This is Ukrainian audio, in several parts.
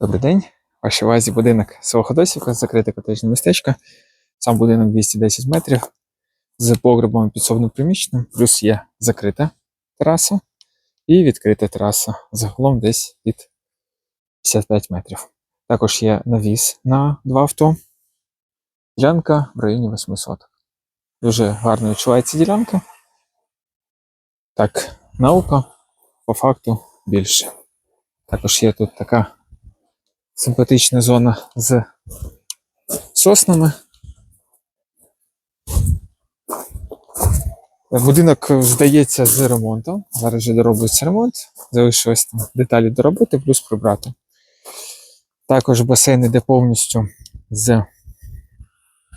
Добрий день. Вашій увазі будинок село Ходосівка, закрите котежне містечко. Сам будинок 210 метрів з погребом і підсобним приміщенням, плюс є закрита тераса і відкрита тераса. Загалом десь від 55 метрів. Також є навіс на два авто. Ділянка в районі 800. Дуже гарно відчувається ділянка. Так, наука по факту більше. Також є тут така симпатична зона з соснами. Будинок здається з ремонтом. Зараз вже доробиться ремонт. Залишилось там деталі доробити, плюс прибрати. Також басейн іде повністю з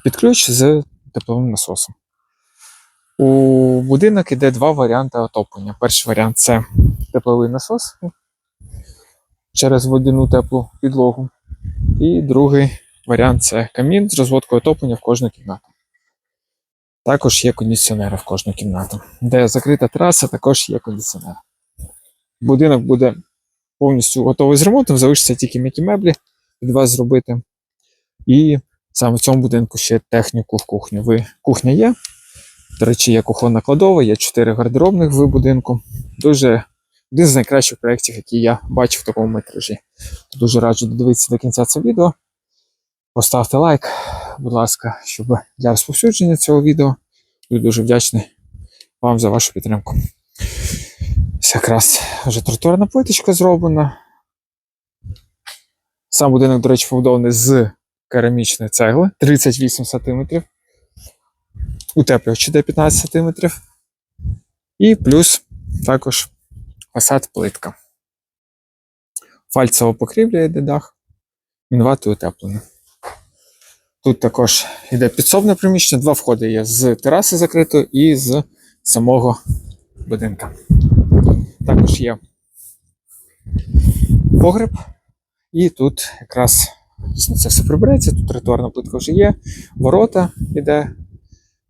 під ключ з тепловим насосом. У будинок іде два варіанти отоплення. Перший варіант це тепловий насос через водяну теплу підлогу. І другий варіант це камін з розводкою отоплення в кожну кімнату. Також є кондиціонери в кожну кімнату. Де закрита тераса, також є кондиціонер. Будинок буде повністю готовий з ремонтом, залишиться тільки м'які меблі від вас зробити. І саме в цьому будинку ще техніку в кухню. Ви, кухня є. До речі, є кухонна кладова, є 4 гардеробних в будинку. Дуже один з найкращих проєктів, які я бачив в такому метражі. Дуже раджу додивитися до кінця це відео. Поставте лайк, будь ласка, щоб для розповсюдження цього відео. Буду дуже вдячний вам за вашу підтримку. Ось якраз вже тротуарна плиточка зроблена. Сам будинок, до речі, побудований з керамічної цегли 38 см. Утеплювач іде 15 см. І плюс також фасад плитка. Фальцева покрівля йде дах, мінвати утеплення. Тут також йде підсобне приміщення, два входи є з тераси закритої і з самого будинка. Також є погреб, і тут якраз це все прибереться. Тут тротуарна плитка вже є, ворота йде,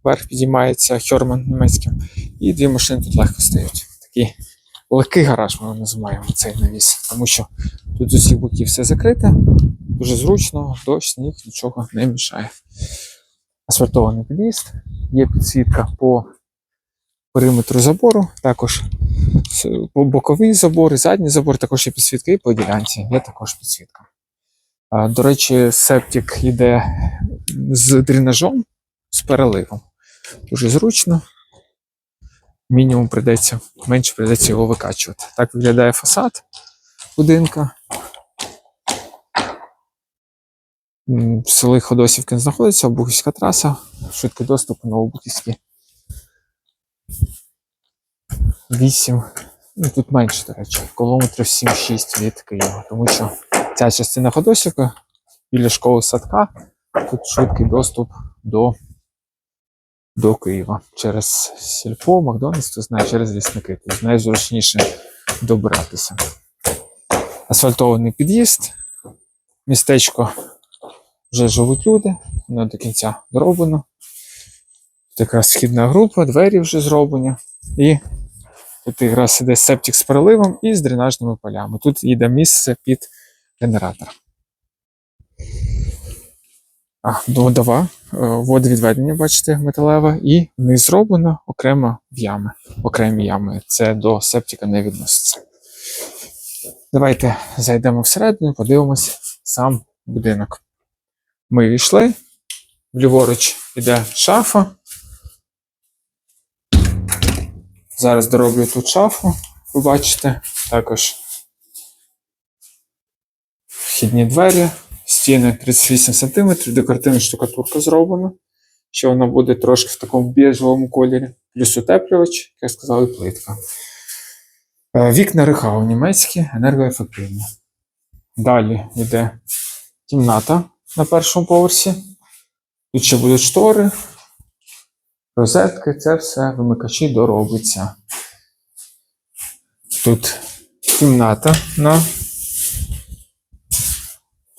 вверх підіймається Хьорман німецьким, і дві машини тут легко стають. Такий легкий гараж ми називаємо цей навіс, тому що тут з усіх боків все закрите, дуже зручно, дощ, сніг, нічого не мішає. Асфальтований під'їзд, є підсвітка по периметру забору, також боковий забор, задній забор, також є підсвітка, і по ділянці є також підсвітка. До речі, септик йде з дренажом, з переливом. Дуже зручно мінімум прийдеться, менше прийдеться його викачувати. Так виглядає фасад будинка. В селі Ходосівки знаходиться Обухівська траса, швидкий доступ на Обухівській. 8, ну тут менше, до речі, кілометрів 7-6 від Києва, тому що ця частина Ходосівка біля школи садка, тут швидкий доступ до до Києва через сільпо, Макдональдс, то знає, через лісники. Тут найзручніше добиратися. Асфальтований під'їзд, містечко вже живуть люди, воно до кінця зроблено. Якраз східна група, двері вже зроблені. І тут якраз іде септик з переливом і з дренажними полями. Тут йде місце під генератор. Водова, е, водовідведення, бачите, металеве, і не зроблено окремо в ями. Окремі ями. Це до септика не відноситься. Давайте зайдемо всередину, подивимось сам будинок. Ми війшли. Ліворуч іде шафа. Зараз дороблю тут шафу, ви бачите. Також вхідні двері, стіни 38 см, декоративна штукатурка зроблена. Що вона буде трошки в такому біжевому кольорі, плюс утеплювач, як я сказав, і плитка. Е, Вікна Рихау німецькі, енергоефективні. Далі йде кімната на першому поверсі. Тут ще будуть штори, розетки, це все вимикачі доробиться. Тут кімната на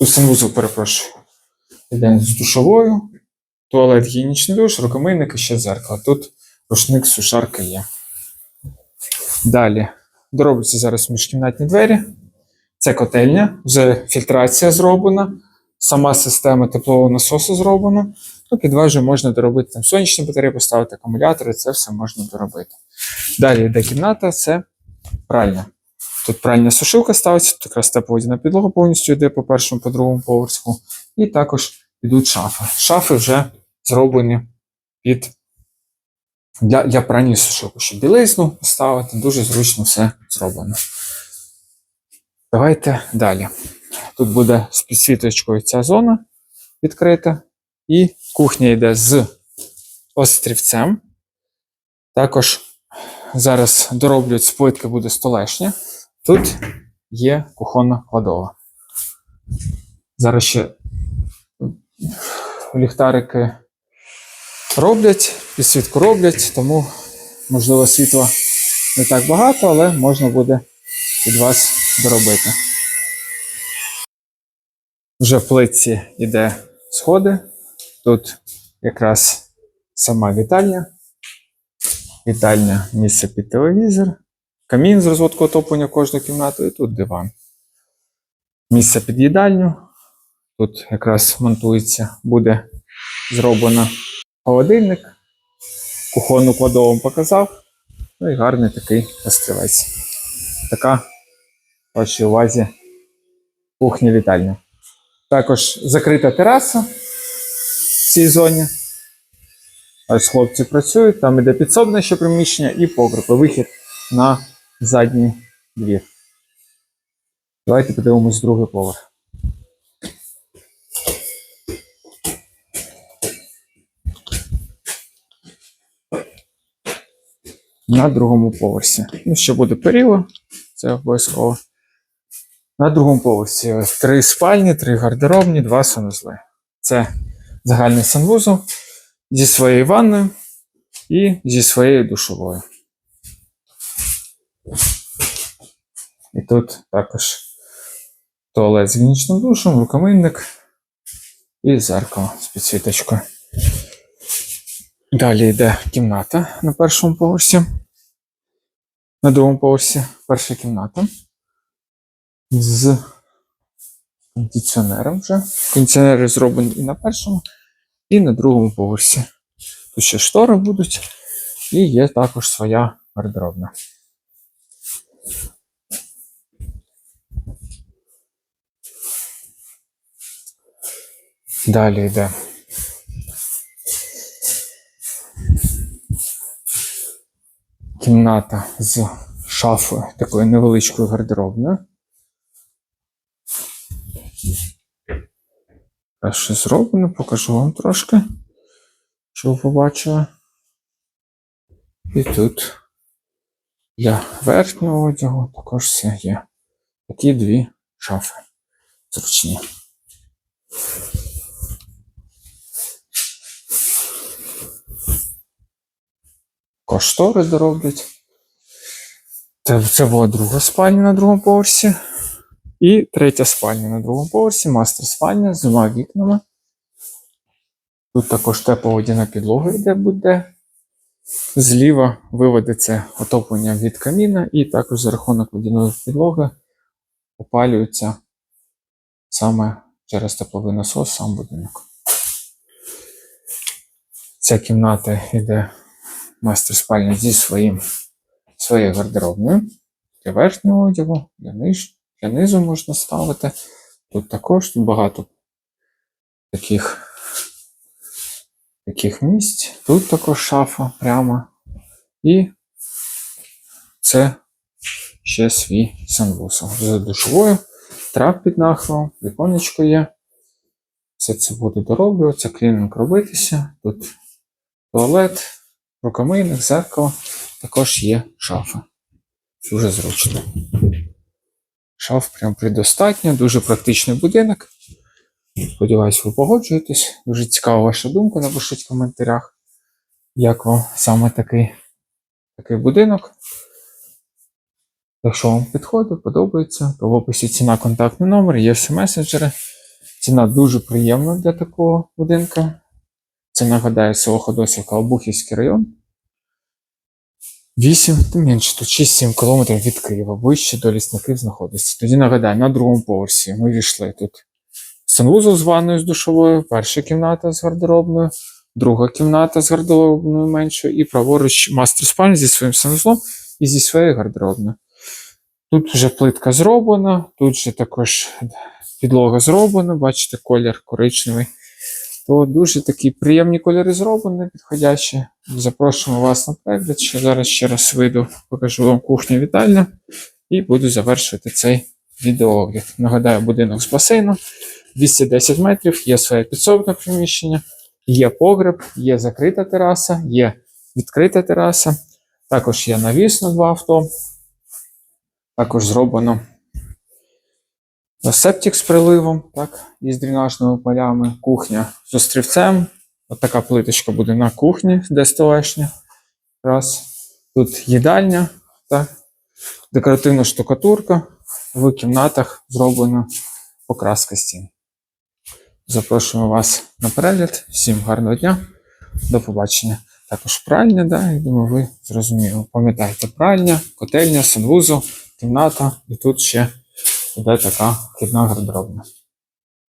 санвузол, перепрошую. Йде з душовою, туалет гігієнічний душ, рукомийник і ще зеркало. Тут рушник сушарка є. Далі доробляться зараз міжкімнатні двері. Це котельня, вже фільтрація зроблена, сама система теплового насосу зроблена. Ну, під можна доробити там сонячні батареї, поставити акумулятори, це все можна доробити. Далі йде кімната, це пральня. Тут пральня сушилка ставиться, тут якраз тепловодяна підлога повністю йде по першому, по другому поверху. І також йдуть шафи. Шафи вже зроблені під для, для прання сушилки. Щоб білизну поставити, дуже зручно все зроблено. Давайте далі. Тут буде з підсвіточкою ця зона відкрита. І кухня йде з острівцем. Також зараз дороблюють з плитки буде столешня. Тут є кухонна кладова. Зараз ще ліхтарики роблять, підсвітку роблять, тому, можливо, світла не так багато, але можна буде від вас доробити. Вже в плитці йде сходи. Тут якраз сама вітальня. Вітальня місце під телевізор. Камін з розводку отоплення кожної кімнати, і тут диван. Місце під їдальню. Тут якраз монтується, буде зроблено холодильник. Кухонну кладову показав. Ну і гарний такий острівець. Така в вашій увазі кухня вітальня. Також закрита тераса в цій зоні. Ось хлопці працюють, там іде підсобне ще приміщення і погреб, вихід на задній двір. Давайте подивимось другий поверх. На другому поверсі. Ну, ще буде періло, це обов'язково. На другому поверсі три спальні, три гардеробні, два санузли. Це загальний санвузол зі своєю ванною і зі своєю душовою. І тут також туалет з гінічним душем, рукомийник і зеркало з підсвіточкою. Далі йде кімната на першому поверсі. На другому поверсі перша кімната з кондиціонером вже. Кондиціонери зроблені і на першому, і на другому поверсі. Тут ще штори будуть, і є також своя гардеробна. Далі йде. Кімната з шафою, такою невеличкою гардеробною. Що зроблено, покажу вам трошки, що ви побачили. І тут для верхнього одягу також все є. Такі дві шафи зручні. Також штори дороблять. Це, була друга спальня на другому поверсі. І третя спальня на другому поверсі, мастер спальня з двома вікнами. Тут також тепловодяна підлога йде буде. Зліва виведеться отоплення від каміна, і також за рахунок водяної підлоги опалюється саме через тепловий насос сам будинок. Ця кімната йде мастер спальня зі своїм, своєю гардеробною для верхнього одягу, для ниж, для низу можна ставити. Тут також багато таких, таких місць. Тут також шафа прямо. І це ще свій санвузол з душовою, трап під нахилом, віконечко є. Все це буде дороблюватися, клінінг робитися. Тут туалет, рукомийник, зеркало. Також є шафа. Дуже зручно. Шаф прям предостатньо, дуже практичний будинок. Сподіваюсь, ви погоджуєтесь. Дуже цікава ваша думка, напишіть в коментарях, як вам саме такий, такий будинок. Якщо вам підходить, подобається, то в описі ціна контактний номер, є всі месенджери. Ціна дуже приємна для такого будинка. Це нагадаю село Ходосівка, Обухівський район. 8, тим менше, тут 6-7 кілометрів від Києва, вище до лісників знаходиться. Тоді нагадаю, на другому поверсі ми війшли тут санвузол з ванною з душовою, перша кімната з гардеробною, друга кімната з гардеробною меншою, і праворуч мастер спальня зі своїм санвузлом і зі своєю гардеробною. Тут вже плитка зроблена, тут же також підлога зроблена, бачите, колір коричневий. То дуже такі приємні кольори зроблені, підходящі. Запрошуємо вас на перегляд. Ще зараз ще раз вийду, покажу вам кухню вітальню і буду завершувати цей відеоогляд. Нагадаю, будинок з басейном 210 метрів, є своє підсобне приміщення, є погреб, є закрита тераса, є відкрита тераса. Також є навіс на два авто. Також зроблено септик з приливом, так, із дренажними полями, кухня з острівцем. От така плиточка буде на кухні, де столешня. Раз. Тут їдальня, так, декоративна штукатурка. В кімнатах зроблена покраска стін. Запрошуємо вас на перегляд. Всім гарного дня. До побачення. Також пральня, да, я думаю, ви зрозуміли. Пам'ятайте, пральня, котельня, санвузол, кімната, і тут ще буде така вхідна гардеробна.